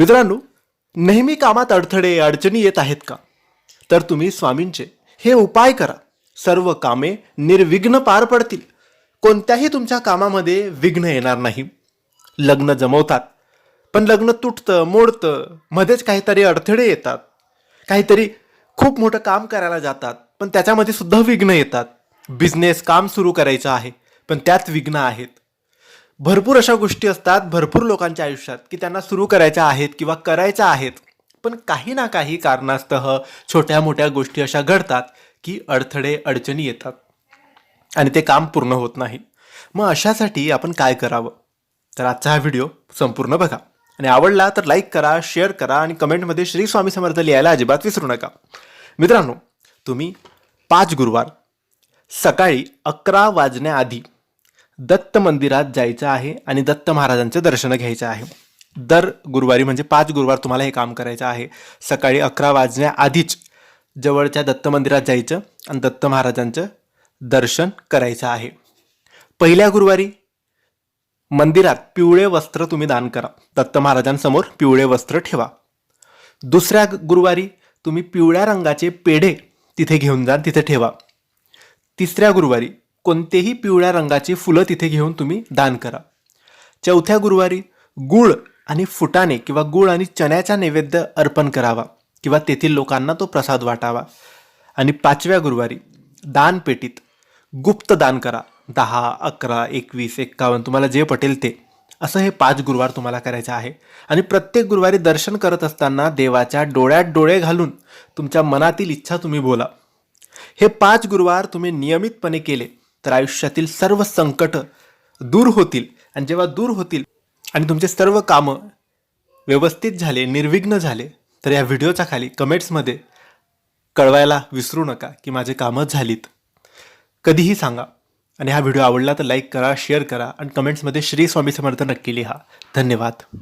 मित्रांनो नेहमी कामात अडथळे अडचणी येत आहेत का? तर तुम्ही स्वामींचे हे उपाय करा. सर्व कामे निर्विघ्न पार पडतील. कोणत्याही तुमच्या कामामध्ये विघ्न येणार नाही. लग्न जमवतात पण लग्न तुटतं मोडतं मध्येच काहीतरी अडथळे येतात. काहीतरी खूप मोठं काम करायला जातात पण त्याच्यामध्ये सुद्धा विघ्न येतात. बिझनेस काम सुरू करायचं आहे पण त्यात विघ्न आहेत. भरपूर अशा गोष्टी असतात भरपूर लोकांच्या आयुष्यात की त्यांना सुरू करायच्या आहेत किंवा करायच्या आहेत. पण काही ना काही कारणास्तः छोट्या मोठ्या गोष्टी अशा घडतात की अडथळे अडचणी येतात. आणि ते काम पूर्ण होत नाही. मग अशासाठी आपण काय करावं? तर आजचा हा व्हिडिओ संपूर्ण बघा. आणि आवडला तर लाईक करा शेअर करा आणि कमेंटमध्ये श्री स्वामी समर्थ लिहायला अजिबात विसरू नका. मित्रांनो तुम्ही पाच गुरुवार सकाळी अकरा वाजण्याआधी दत्त मंदिरात जायचं आहे आणि दत्त महाराजांचं दर्शन घ्यायचं आहे. दर गुरुवारी म्हणजे पाच गुरुवार तुम्हाला हे काम करायचं आहे. सकाळी अकरा वाजण्याआधीच जवळच्या दत्त मंदिरात जायचं आणि दत्त महाराजांचं दर्शन करायचं आहे. पहिल्या गुरुवारी मंदिरात पिवळे वस्त्र तुम्ही दान करा. दत्त महाराजांसमोर पिवळे वस्त्र ठेवा. दुसऱ्या गुरुवारी तुम्ही पिवळ्या रंगाचे पेढे तिथे घेऊन जा तिथे ठेवा. तिसऱ्या गुरुवारी कोणतेही पिवळ्या रंगाची फुलं तिथे घेऊन तुम्ही दान करा. चौथ्या गुरुवारी गुळ आणि फुटाणे किंवा गुळ आणि चण्याचा नैवेद्य अर्पण करावा किंवा तेथील लोकांना तो प्रसाद वाटावा. आणि पाचव्या गुरुवारी दानपेटीत गुप्त दान करा. दहा अकरा एकवीस एक्कावन्न तुम्हाला जे पटेल ते. असं हे पाच गुरुवार तुम्हाला करायचं आहे. आणि प्रत्येक गुरुवारी दर्शन करत असताना देवाच्या डोळ्यात डोळे घालून तुमच्या मनातील इच्छा तुम्ही बोला. हे पाच गुरुवार तुम्ही नियमितपणे केले. तर आयुष्यातील सर्व संकट दूर होतील. आणि जेव्हा दूर होतील आणि तुमचे सर्व कामं व्यवस्थित झाले निर्विघ्न झाले तर या व्हिडिओच्या खाली कमेंट्समध्ये कळवायला विसरू नका की माझे कामं झालीत. कधीही सांगा. आणि हा व्हिडिओ आवडला तर लाईक करा शेअर करा आणि कमेंट्समध्ये श्री स्वामी समर्थ नक्की लिहा. धन्यवाद.